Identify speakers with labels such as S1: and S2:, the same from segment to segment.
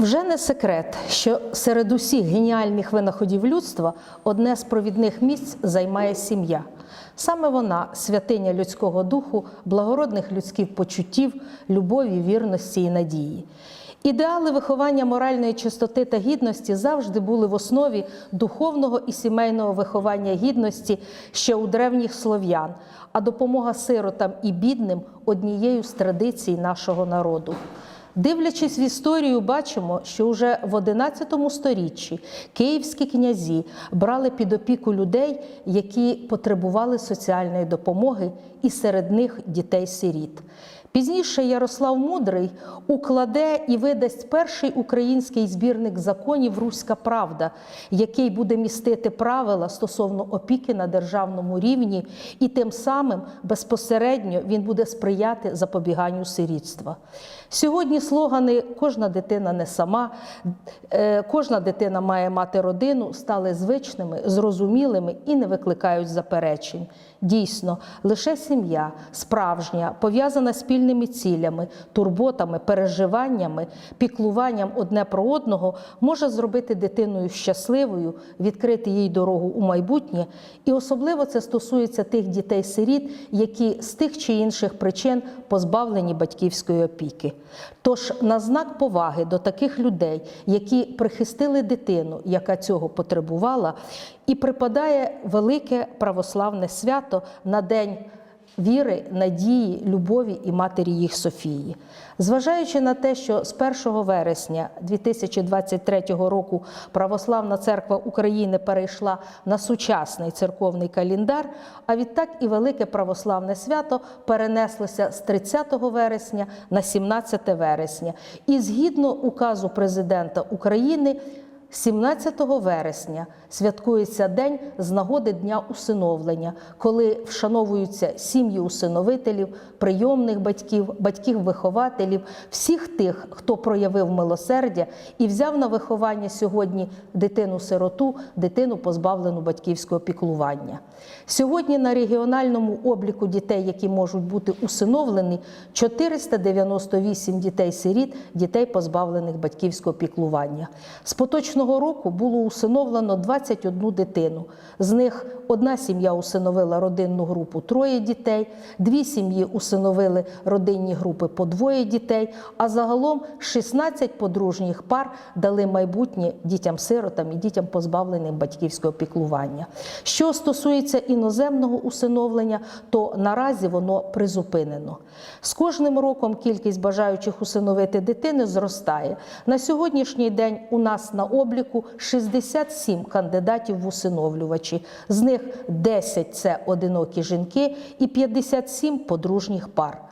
S1: Вже не секрет, що серед усіх геніальних винаходів людства одне з провідних місць займає сім'я. Саме вона святиня людського духу, благородних людських почуттів, любові, вірності і надії. Ідеали виховання моральної чистоти та гідності завжди були в основі духовного і сімейного виховання гідності ще у древніх слов'ян, а допомога сиротам і бідним однією з традицій нашого народу. Дивлячись в історію, бачимо, що вже в XI сторіччі київські князі брали під опіку людей, які потребували соціальної допомоги, і серед них дітей-сиріт. Пізніше Ярослав Мудрий укладе і видасть перший український збірник законів Руська Правда, який буде містити правила стосовно опіки на державному рівні, і тим самим безпосередньо він буде сприяти запобіганню сирітства. Сьогодні слогани Кожна дитина не сама, е, кожна дитина має мати родину стали звичними, зрозумілими і не викликають заперечень. Дійсно, лише сім'я справжня, пов'язана спільними цілями, турботами, переживаннями, піклуванням одне про одного, може зробити дитиною щасливою, відкрити їй дорогу у майбутнє. І особливо це стосується тих дітей-сиріт, які з тих чи інших причин позбавлені батьківської опіки. Тож, на знак поваги до таких людей, які прихистили дитину, яка цього потребувала, і припадає велике православне свято на день. Віри, надії, любові і матері їх Софії. Зважаючи на те, що з 1 вересня 2023 року Православна церква України перейшла на сучасний церковний календар, а відтак і велике православне свято перенеслося з 30 вересня на 17 вересня. І згідно указу президента України. 17 вересня святкується день з нагоди Дня усиновлення, коли вшановуються сім'ї усиновителів, прийомних батьків, батьків-вихователів, всіх тих, хто проявив милосердя і взяв на виховання сьогодні дитину-сироту, дитину позбавлену батьківського піклування. Сьогодні на регіональному обліку дітей, які можуть бути усиновлені, 498 дітей-сиріт, дітей позбавлених батьківського піклування. З поточного року було усиновлено 21 дитину. З них одна сім'я усиновила родинну групу троє дітей, дві сім'ї усиновили родинні групи по двоє дітей, а загалом 16 подружніх пар дали майбутнє дітям-сиротам і дітям позбавленим батьківського піклування. Що стосується іноземного усиновлення, то наразі воно призупинено. З кожним роком кількість бажаючих усиновити дитини зростає. На сьогоднішній день у нас на обліку 67 кандидатів в усиновлювачі. З них 10 – це одинокі жінки і 57 подружніх пар.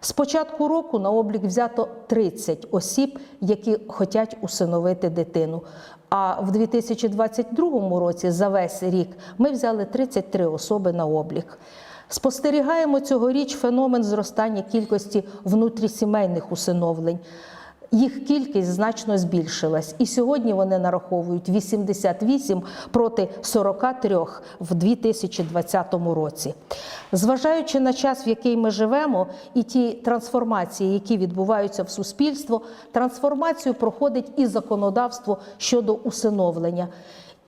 S1: З початку року на облік взято 30 осіб, які хочуть усиновити дитину. А в 2022 році за весь рік ми взяли 33 особи на облік. Спостерігаємо цьогоріч феномен зростання кількості внутрісімейних усиновлень. Їх кількість значно збільшилась, і сьогодні вони нараховують 88 проти 43 в 2020 році. Зважаючи на час, в який ми живемо, і ті трансформації, які відбуваються в суспільство, трансформацію проходить і законодавство щодо усиновлення.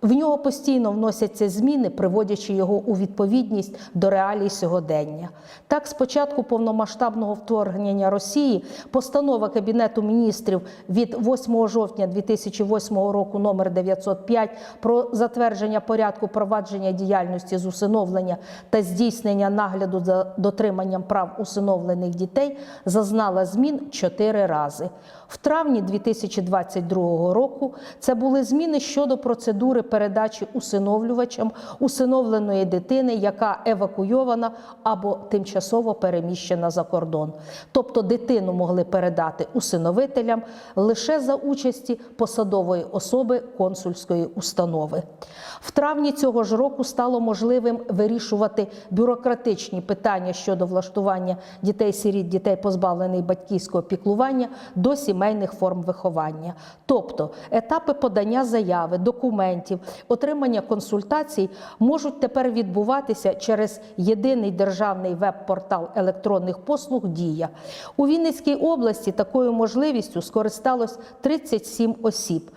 S1: В нього постійно вносяться зміни, приводячи його у відповідність до реалій сьогодення. Так, з початку повномасштабного вторгнення Росії постанова Кабінету міністрів від 8 жовтня 2008 року номер 905 про затвердження порядку провадження діяльності з усиновлення та здійснення нагляду за дотриманням прав усиновлених дітей зазнала змін чотири рази. В травні 2022 року це були зміни щодо процедури передачі усиновлювачам усиновленої дитини, яка евакуйована або тимчасово переміщена за кордон. Тобто дитину могли передати усиновителям лише за участі посадової особи консульської установи. В травні цього ж року стало можливим вирішувати бюрократичні питання щодо влаштування дітей-сиріт, дітей позбавлених батьківського піклування до сімейних форм виховання. Тобто етапи подання заяви, документів, отримання консультацій можуть тепер відбуватися через єдиний державний веб-портал електронних послуг Дія. У Вінницькій області такою можливістю скористалось 37 осіб.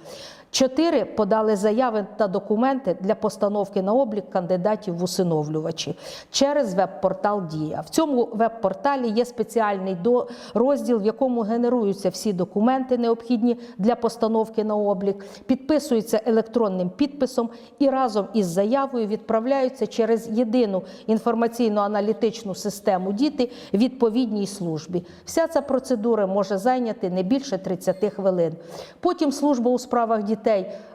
S1: Чотири подали заяви та документи для постановки на облік кандидатів в усиновлювачі через веб-портал Дія. В цьому веб-порталі є спеціальний розділ, в якому генеруються всі документи, необхідні для постановки на облік, підписуються електронним підписом і разом із заявою відправляються через єдину інформаційно-аналітичну систему діти відповідній службі. Вся ця процедура може зайняти не більше 30 хвилин. Потім служба у справах дітей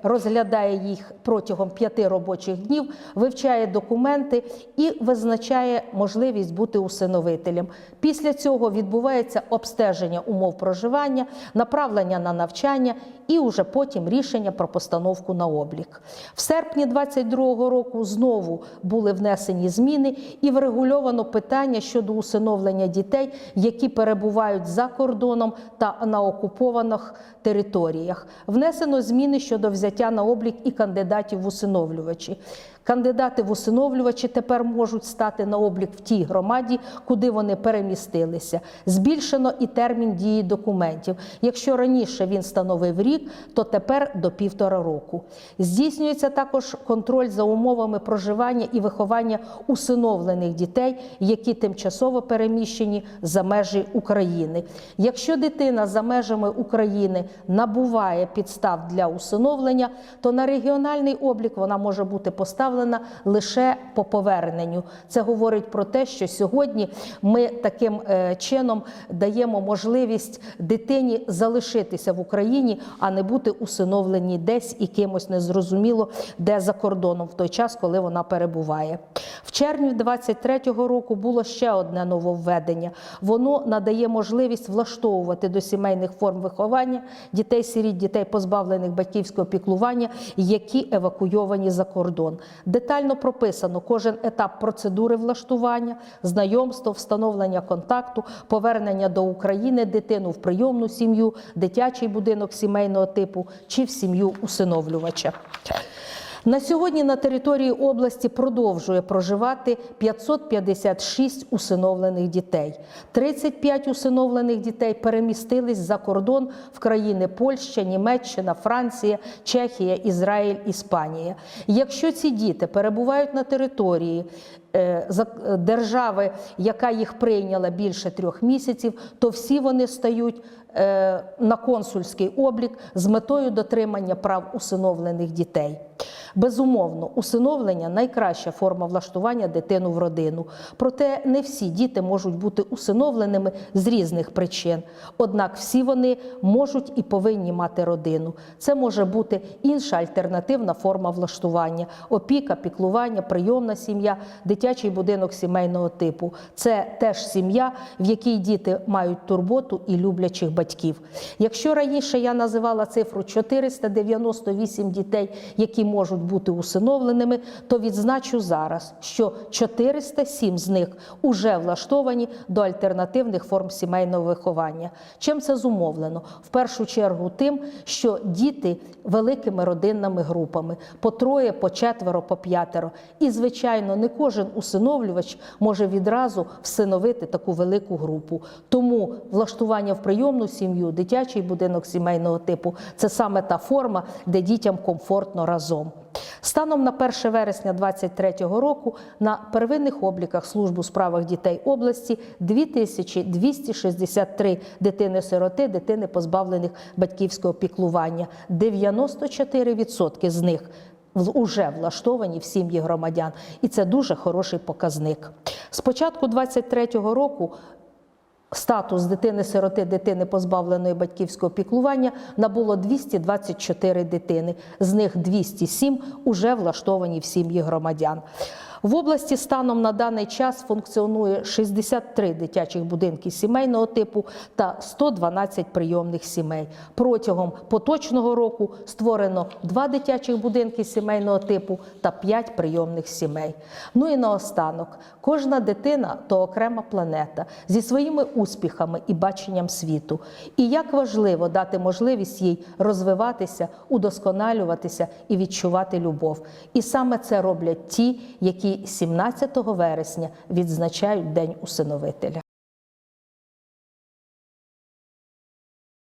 S1: розглядає їх протягом п'яти робочих днів, вивчає документи і визначає можливість бути усиновителем. Після цього відбувається обстеження умов проживання, направлення на навчання і уже потім рішення про постановку на облік. В серпні 2022 року знову були внесені зміни і врегульовано питання щодо усиновлення дітей, які перебувають за кордоном та на окупованих територіях. Внесено зміни щодо взяття на облік і кандидатів в усиновлювачі. Кандидати в усиновлювачі тепер можуть стати на облік в тій громаді, куди вони перемістилися. Збільшено і термін дії документів. Якщо раніше він становив рік, то тепер до півтора року. Здійснюється також контроль за умовами проживання і виховання усиновлених дітей, які тимчасово переміщені за межі України. Якщо дитина за межами України набуває підстав для усиновлення, то на регіональний облік вона може бути поставлена лише по поверненню. Це говорить про те, що сьогодні ми таким е, чином даємо можливість дитині залишитися в Україні, а не бути усиновлені десь і кимось незрозуміло, де за кордоном в той час, коли вона перебуває. В червні 23-го року було ще одне нововведення. Воно надає можливість влаштовувати до сімейних форм виховання дітей сиріт, дітей позбавлених батьківського піклування, які евакуйовані за кордон. Детально прописано кожен етап процедури влаштування, знайомство, встановлення контакту, повернення до України, дитину в прийомну сім'ю, дитячий будинок сімейного типу чи в сім'ю усиновлювача. На сьогодні на території області продовжує проживати 556 усиновлених дітей. 35 усиновлених дітей перемістились за кордон в країни Польща, Німеччина, Франція, Чехія, Ізраїль, Іспанія. Якщо ці діти перебувають на території е, е, держави, яка їх прийняла більше трьох місяців, то всі вони стають на консульський облік з метою дотримання прав усиновлених дітей. Безумовно, усиновлення найкраща форма влаштування дитину в родину. Проте не всі діти можуть бути усиновленими з різних причин. Однак всі вони можуть і повинні мати родину. Це може бути інша альтернативна форма влаштування: опіка, піклування, прийомна сім'я, дитячий будинок сімейного типу. Це теж сім'я, в якій діти мають турботу і люблячих батьків. Якщо раніше я називала цифру 498 дітей, які можуть бути усиновленими, то відзначу зараз, що 407 з них уже влаштовані до альтернативних форм сімейного виховання. Чим це зумовлено? В першу чергу тим, що діти великими родинними групами по троє, по четверо, по п'ятеро. І, звичайно, не кожен усиновлювач може відразу всиновити таку велику групу. Тому влаштування в прийомну сім'ю, дитячий будинок сімейного типу це саме та форма, де дітям комфортно разом. Станом на 1 вересня 2023 року на первинних обліках служб у справах дітей області 2263 дитини-сироти, дитини позбавлених батьківського піклування. 94% з них вже влаштовані в сім'ї громадян, і це дуже хороший показник. З початку 2023 року Статус дитини-сироти, дитини позбавленої батьківського піклування набуло 224 дитини. З них 207 уже влаштовані в сім'ї громадян. В області станом на даний час функціонує 63 дитячих будинки сімейного типу та 112 прийомних сімей. Протягом поточного року створено два дитячих будинки сімейного типу та 5 прийомних сімей. Ну і наостанок, кожна дитина то окрема планета зі своїми успіхами і баченням світу. І як важливо дати можливість їй розвиватися, удосконалюватися і відчувати любов. І саме це роблять ті, які 17 вересня відзначають День усиновителя.